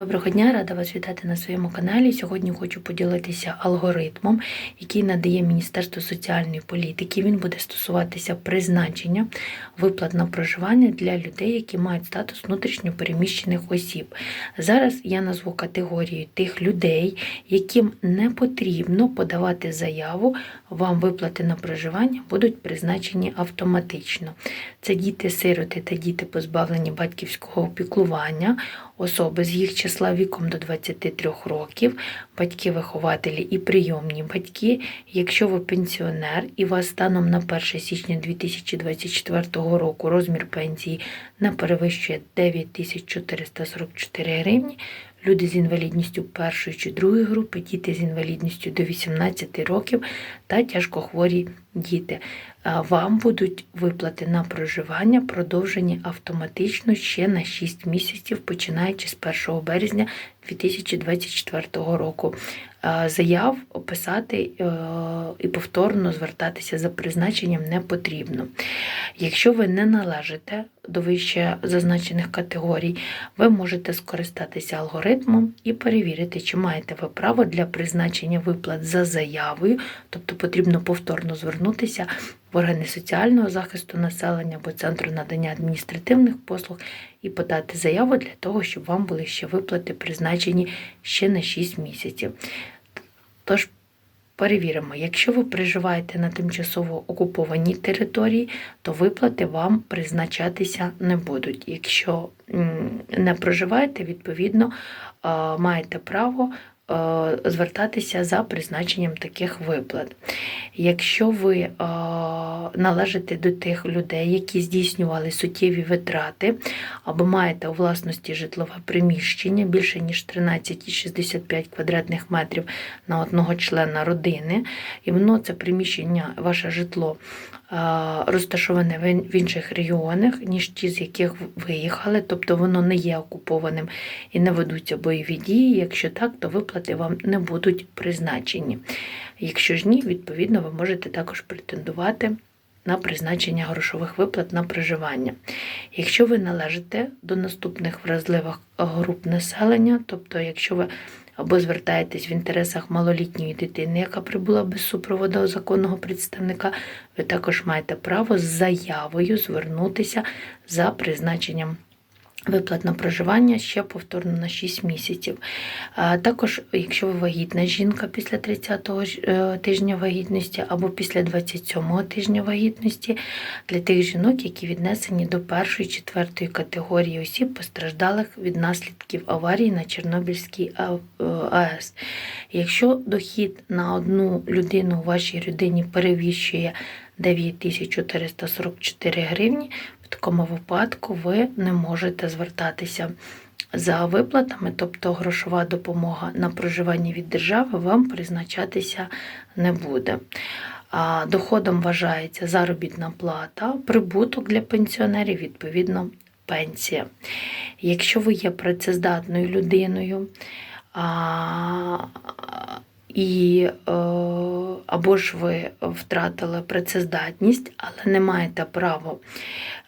Доброго дня, рада вас вітати на своєму каналі. Сьогодні хочу поділитися алгоритмом, який надає Міністерство соціальної політики. Він буде стосуватися призначення виплат на проживання для людей, які мають статус внутрішньопереміщених осіб. Зараз я назву категорію тих людей, яким не потрібно подавати заяву, вам виплати на проживання будуть призначені автоматично. Це діти-сироти та діти, позбавлені батьківського опіклування, особи з їх числа віком до 23 років, батьки-вихователі і прийомні батьки. Якщо ви пенсіонер і вас станом на 1 січня 2024 року розмір пенсії не перевищує 9444 гривні, люди з інвалідністю першої чи другої групи, діти з інвалідністю до 18 років та тяжкохворі діти. Вам будуть виплати на проживання продовжені автоматично ще на 6 місяців, починаючи з 1 березня 2024 року. Заяв писати е, і повторно звертатися за призначенням не потрібно. Якщо ви не належите до вище зазначених категорій, ви можете скористатися алгоритмом і перевірити, чи маєте ви право для призначення виплат за заявою, тобто потрібно повторно звернутися в органи соціального захисту населення або центру надання адміністративних послуг і подати заяву для того, щоб вам були ще виплати призначені ще на 6 місяців. Тож перевіримо, якщо ви проживаєте на тимчасово окупованій території, то виплати вам призначатися не будуть. Якщо не проживаєте, відповідно маєте право звертатися за призначенням таких виплат. Якщо ви е, належите до тих людей, які здійснювали суттєві витрати, або маєте у власності житлове приміщення більше ніж 13,65 квадратних метрів на одного члена родини, і воно це приміщення, ваше житло е, розташоване в інших регіонах, ніж ті, з яких ви виїхали, тобто воно не є окупованим і не ведуться бойові дії. Якщо так, то виплати вам не будуть призначені. Якщо ж ні, відповідно, ви можете також претендувати на призначення грошових виплат на проживання. Якщо ви належите до наступних вразливих груп населення, тобто якщо ви або звертаєтесь в інтересах малолітньої дитини, яка прибула без супроводу законного представника, ви також маєте право з заявою звернутися за призначенням виплат на проживання ще повторно на 6 місяців. Також, якщо ви вагітна жінка після 30-го е, тижня вагітності або після 27-го тижня вагітності, для тих жінок, які віднесені до першої четвертої категорії осіб, постраждалих від наслідків аварії на Чорнобильській АЕС. Якщо дохід на одну людину у вашій родині перевищує 9444 гривні, в такому випадку ви не можете звертатися за виплатами, тобто грошова допомога на проживання від держави вам призначатися не буде. Доходом вважається заробітна плата, прибуток для пенсіонерів, відповідно, пенсія. Якщо ви є працездатною людиною, а, і е, або ж ви втратили працездатність, але не маєте права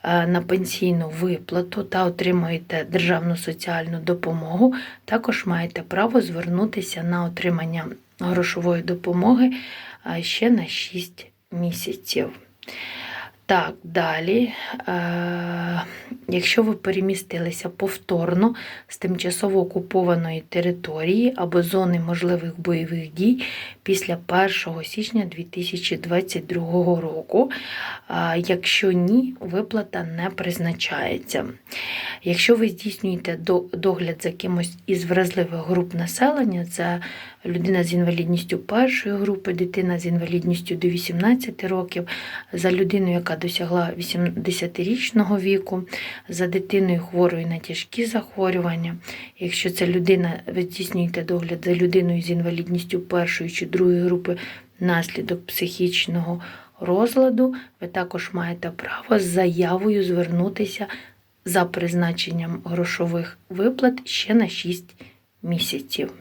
е, на пенсійну виплату та отримуєте державну соціальну допомогу, також маєте право звернутися на отримання грошової допомоги е, ще на 6 місяців. Так, далі, е, якщо ви перемістилися повторно з тимчасово окупованої території або зони можливих бойових дій після 1 січня 2022 року, е, якщо ні, виплата не призначається. Якщо ви здійснюєте до- догляд за кимось із вразливих груп населення, це людина з інвалідністю першої групи, дитина з інвалідністю до 18 років, за людиною, яка досягла 80-річного віку, за дитиною хворою на тяжкі захворювання. Якщо це людина, ви здійснюєте догляд за людиною з інвалідністю першої чи другої групи внаслідок психічного розладу, ви також маєте право з заявою звернутися за призначенням грошових виплат ще на 6 місяців.